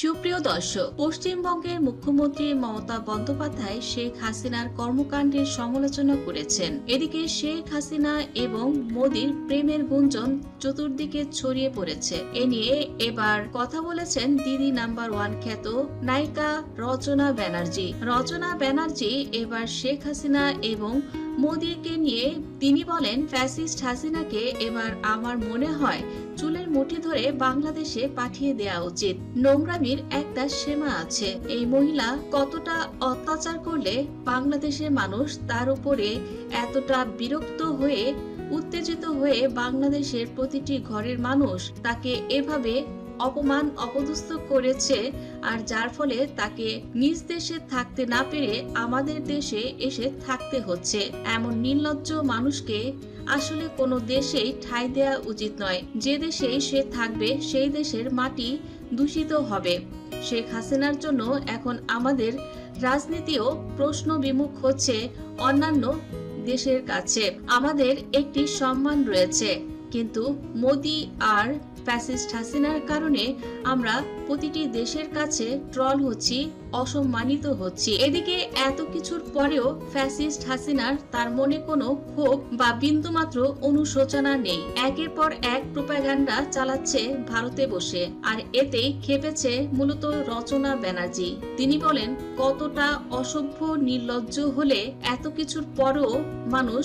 সুপ্রিয় দর্শক, পশ্চিমবঙ্গের মুখ্যমন্ত্রী মমতা বন্দ্যোপাধ্যায় শেখ হাসিনার কর্মকাণ্ডের সমালোচনা করেছেন। এদিকে শেখ হাসিনা এবং মোদির প্রেমের গুঞ্জন চতুর্দিকে ছড়িয়ে পড়েছে। এ নিয়ে এবার কথা বলেছেন দিদি নাম্বার ওয়ান খ্যাত নায়িকা রচনা ব্যানার্জি। রচনা ব্যানার্জি এবার শেখ হাসিনা এবং মোদিকে নিয়ে তিনি বলেন, ফ্যাসিস্ট হাসিনাকে এবার আমার মনে হয় চুলের মুঠি ধরে বাংলাদেশে পাঠিয়ে দেওয়া উচিত। নোংরামির একটা সীমা আছে। এই মহিলা কতটা অত্যাচার করলে বাংলাদেশের মানুষ তার উপরে এতটা বিরক্ত হয়ে, উত্তেজিত হয়ে বাংলাদেশের প্রতিটি ঘরের মানুষ তাকে এভাবে অপমান অপদস্থ করেছে আর যার ফলে তাকে নিজ দেশে থাকতে না পেরে আমাদের দেশে এসে থাকতে হচ্ছে। এমন নির্লজ্জ মানুষকে আসলে কোনো দেশেই ঠাঁই দেওয়া উচিত নয়। যে দেশেই সে থাকবে, সেই দেশের মাটি দূষিত হবে। শেখ হাসিনার জন্য এখন আমাদের রাজনীতিও প্রশ্ন বিমুখ হচ্ছে অন্যান্য দেশের কাছে। আমাদের একটি সম্মান রয়েছে। কিন্তু মোদি আর ফ্যাসিস্ট হাসিনার কারণে আমরা প্রতিটি দেশের কাছে ট্রল হচ্ছি, অসম্মানিত হচ্ছি। এদিকে এত কিছুর পরেও ফ্যাসিস্ট হাসিনার তার মনে কোনো ক্ষোভ বা বিন্দুমাত্র অনুশোচনা নেই। একের পর এক প্রোপাগান্ডা চালাচ্ছে ভারতে বসে, আর এতেই খেপেছে মূলত রচনা ব্যানার্জি। তিনি বলেন, কতটা অসভ্য, নির্লজ্জ হলে এত কিছুর পরও মানুষ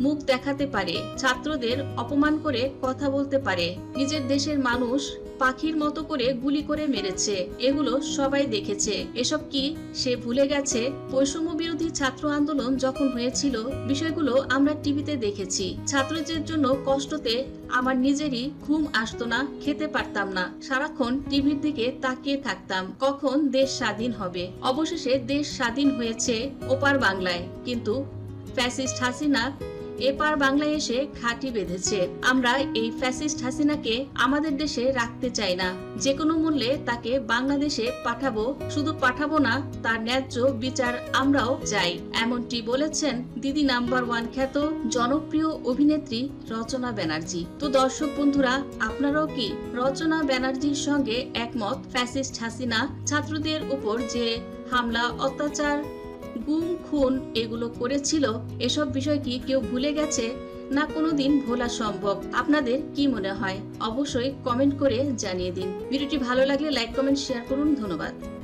মুখ দেখাতে পারে, ছাত্রদের অপমান করে কথা বলতে পারে। নিজের দেশের মানুষ পাখির মতো করে গুলি করে মেরেছে, এগুলো সবাই দেখেছে। এসব কি সে ভুলে গেছে? বৈষম্য বিরোধী ছাত্র আন্দোলন যখন হয়েছিল, বিষয়গুলো আমরা টিভিতে দেখেছি। ছাত্রদের জন্য কষ্টতে আমার নিজেরই ঘুম আসতো না, খেতে পারতাম না। সারাক্ষণ টিভির দিকে তাকিয়ে থাকতাম, কখন দেশ স্বাধীন হবে? অবশেষে দেশ স্বাধীন হয়েছে ওপার বাংলায়। কিন্তু ফ্যাসিস্ট হাসিনা এপার বাংলায় এসে ঘাঁটি বেঁধেছে। আমরা এই ফ্যাসিস্ট হাসিনাকে আমাদের দেশে রাখতে চাই না। যে কোনো মূল্যে তাকে বাংলাদেশে পাঠাবো, শুধু পাঠাবো না, তার ন্যায্য বিচার আমরাও চাই। এমনটি বলেছেন দিদি নাম্বার ওয়ান খ্যাত জনপ্রিয় অভিনেত্রী রচনা ব্যানার্জি। তো দর্শক বন্ধুরা, আপনারাও কি রচনা ব্যানার্জির সঙ্গে একমত? ফ্যাসিস্ট হাসিনা ছাত্রদের উপর যে হামলা, অত্যাচার গুম, খুন এগুলো করেছিল, এসব বিষয় কি কেউ ভুলে গেছে? না কোনোদিন ভোলা সম্ভব। আপনাদের কি মনে হয়? অবশ্যই কমেন্ট করে জানিয়ে দিন। ভিডিওটি ভালো লাগলে লাইক, কমেন্ট, শেয়ার করুন। ধন্যবাদ।